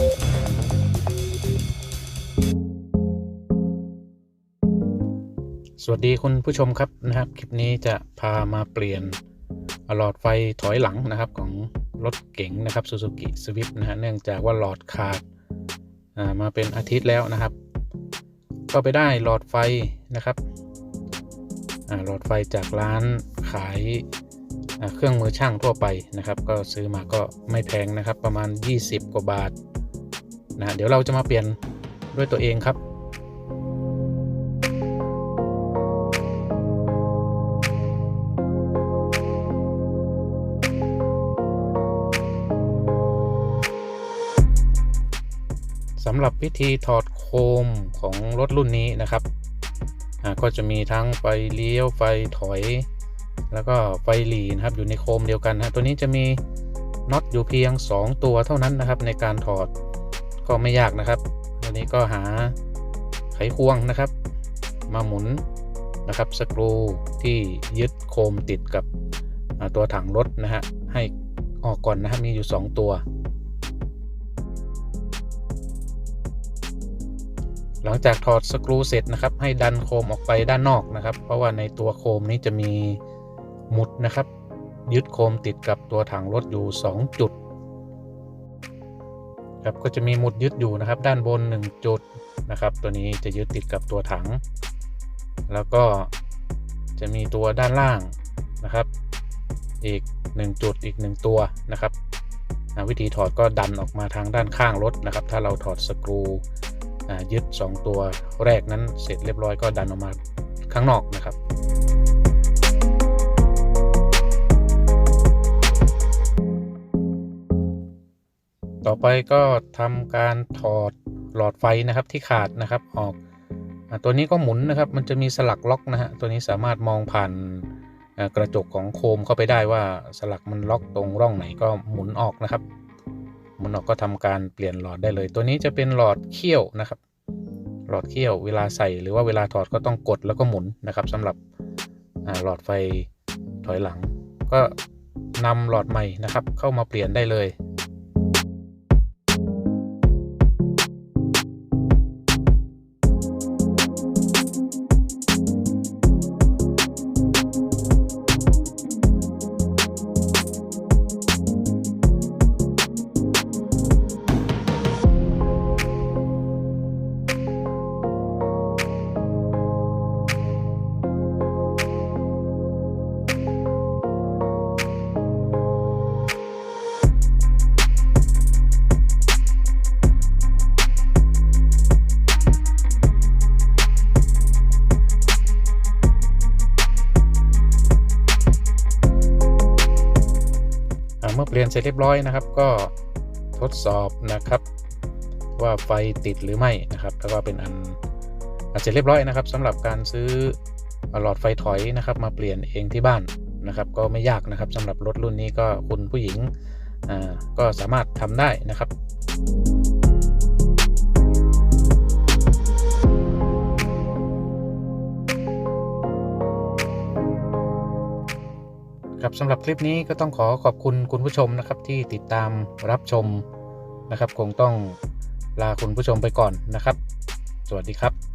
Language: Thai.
สวัสดีคุณผู้ชมครับนะครับ คลิปนี้จะพามาเปลี่ยนหลอดไฟถอยหลังนะครับของรถเก๋งนะครับ Suzuki Swift นะฮะเนื่องจากว่าหลอดขาดมาเป็นอาทิตย์แล้วนะครับ ก็ไปได้หลอดไฟนะครับหลอดไฟจากร้านขายเครื่องมือช่างทั่วไปนะครับ ก็ซื้อมาก็ไม่แพงนะครับ ประมาณ 20 กว่าบาท นะเดี๋ยวเราจะมาเปลี่ยนด้วยตัวเองครับสำหรับวิธีถอดโคมของรถรุ่นนี้นะครับ ก็จะมีทั้งไฟเลี้ยวไฟถอย แล้วก็ไฟหลีนะครับอยู่ในโคมเดียวกันนะตัวนี้จะมีน็อตอยู่เพียง 2 ตัวเท่านั้นนะครับในการถอด ก็ไม่ยากนะครับตัวนี้ก็หาไขควงนะครับ มาหมุนนะครับสกรูที่ยึดโคมติดกับตัวถังรถนะฮะให้ออกก่อนนะครับมีอยู่ 2 ตัว หลังจากถอดสกรูเสร็จนะครับ ให้ดันโคมออกไปด้านนอกนะครับ เพราะว่าในตัวโคมนี้จะมีหมุดนะครับ ยึดโคมติดกับตัวถังรถอยู่ 2 จุด ครับก็จะมีหมุดยึดอยู่นะครับ ด้านบน 1 จุดนะครับ ตัวนี้จะยึดติดกับตัวถัง แล้วก็จะมีตัวด้านล่างนะครับ อีก 1 จุดอีก 1 ตัวนะครับวิธีถอดก็ดันออกมาทางด้านข้างรถนะครับ ถ้าเราถอดสกรูยึด 2 ตัวแรกนั้นเสร็จเรียบร้อยก็ดันออกมาข้างนอกนะครับ ต่อไปก็ทำการถอดหลอดไฟนะครับที่ขาดนะครับออกตัวนี้ก็หมุนนะครับ มันจะมีสลักล็อกนะฮะตัวนี้สามารถมองผ่านกระจกของโคมเข้าไปได้ว่าสลักมันล็อกตรงร่องไหนก็หมุนออกนะครับ หมุนออกก็ทำการเปลี่ยนหลอดได้เลย ตัวนี้จะเป็นหลอดเขี้ยวนะครับ หลอดเขี้ยวเวลาใส่หรือว่าเวลาถอดก็ต้องกดแล้วก็หมุนนะครับสำหรับหลอดไฟถอยหลัง ก็นำหลอดใหม่นะครับ เข้ามาเปลี่ยนได้เลย มื่อเปลี่ยนเสร็จเรียบร้อยนะครับ ก็ทดสอบนะครับ ว่าไฟติดหรือไม่นะครับแล้วก็เป็นอันเสร็จเรียบร้อยนะครับสำหรับการซื้อหลอดไฟถอยนะครับ มาเปลี่ยนเองที่บ้านนะครับ ก็ไม่ยากนะครับสำหรับรถรุ่นนี้ก็คุณผู้หญิงอ่าก็สามารถทำได้นะครับ ครับสำหรับคลิปนี้ก็ต้องขอขอบคุณคุณผู้ชมนะครับที่ติดตามรับชมนะครับ คงต้องลาคุณผู้ชมไปก่อนนะครับ สวัสดีครับ